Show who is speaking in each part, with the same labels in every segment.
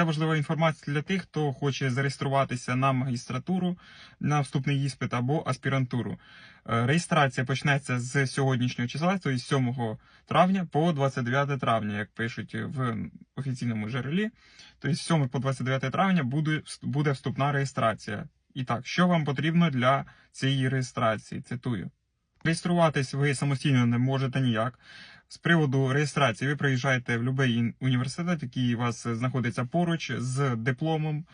Speaker 1: Це важлива інформація для тих, хто хоче зареєструватися на магістратуру, на вступний іспит або аспірантуру. Е, Реєстрація почнеться з сьогоднішнього числа, тобто з 7 травня по 29 травня, як пишуть в офіційному джерелі. Тобто з 7 по 29 травня буде, буде вступна реєстрація. І так, що вам потрібно для цієї реєстрації? Цитую. Реєструватись ви самостійно не можете ніяк. З приводу реєстрації ви приїжджаєте в будь-який університет, який у вас знаходиться поруч з дипломом,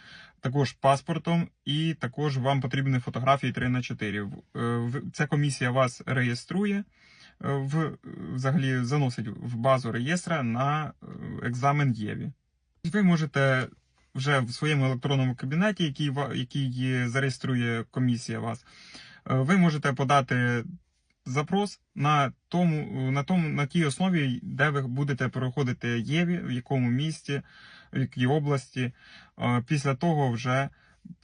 Speaker 1: також паспортом, і також вам потрібні фотографії 3 на 4. В- е, Ця комісія вас реєструє, е, в, взагалі заносить в базу реєстра на е, екзамен ЄВІ. Ви можете вже в своєму електронному кабінеті, який, який зареєструє комісія вас, е, ви можете подати запрос на тому, на тому, на тій основі, де ви будете проходити ЄВІ, в якому місті, в якій області. Е, Після того вже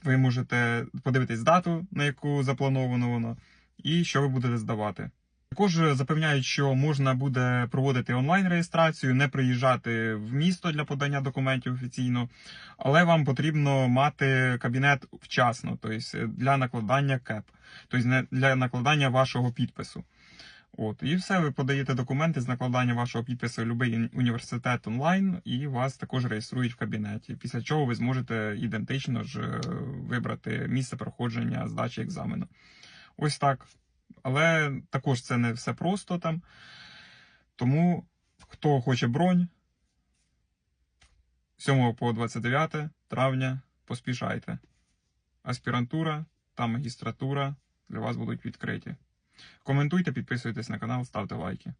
Speaker 1: ви можете подивитись дату, на яку заплановано воно, і що ви будете здавати. Також запевняють, що можна буде проводити онлайн реєстрацію, не приїжджати в місто для подання документів офіційно, але вам потрібно мати кабінет вчасно, тобто для накладання КЕП, тобто для накладання вашого підпису. От, і все, ви подаєте документи з накладання вашого підпису в будь-який університет онлайн, і вас також реєструють в кабінеті. Після чого ви зможете ідентично ж е, вибрати місце проходження здачі екзамену. Ось так. Але також це не все просто там. Тому хто хоче бронь, 7 по 29 травня поспішайте. Аспірантура та магістратура для вас будуть відкриті. Коментуйте, підписуйтесь на канал, ставте лайки.